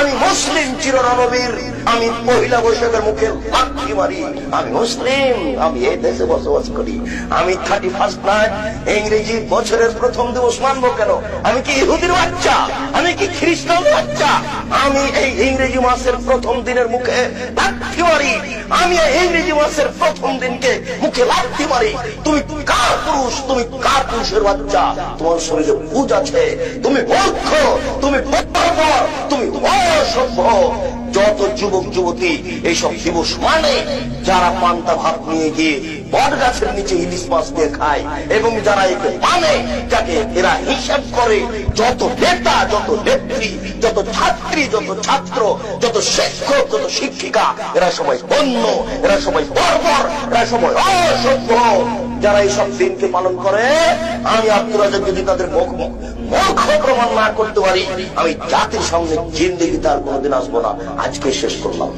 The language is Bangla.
আমি মুসলিম চিরনবীর, আমি মহিলা বৈশাখের মুখে লাঠি মারি। আমি মুসলিম, আমি এই দেশে বসবাস করি। আমি থার্টি ফার্স্ট নাইট ইংরেজি বছরের প্রথম দিবস মানবো কেন? আমি কি ইহুদির বাচ্চা? আমি কি খ্রিস্টান বাচ্চা? আমি এই ইংরেজি মাসের প্রথম দিনের মুখে লাঠি মারি। আমি এই ইংরেজি মাসের প্রথম দিনকে মুখে লাঠি মারি। তুমি কার পুরুষ? তুমি কার পুরুষের বাচ্চা? তোমার শরীরে বুঝ আছে। তুমি মূর্খ। তুমি যত যুবক, যুবতী এইসব দিবস মানে যারা পান্তা ভাত নিয়ে গিয়ে বট গাছের নিচে ইলিশ মাছ দিয়ে খায় এবং যারা একে মানে যাকে এরা হিসাব করে যত নেতা, যত নেত্রী, যত ছাত্রী, যত ছাত্র, যত শিক্ষক, যত শিক্ষিকা, এরা সবাই অন্য এরা সবাই বর্বর, এরা সবাই অসভ্য। যারা এইসব দিনকে পালন করে, আমি আব্দুল যদি তাদের মুখ মুখ প্রমাণ না করতে পারি, আমি জাতির সঙ্গে জিন্দিগি তার কোনোদিন আসব না। আজকে শেষ করলাম।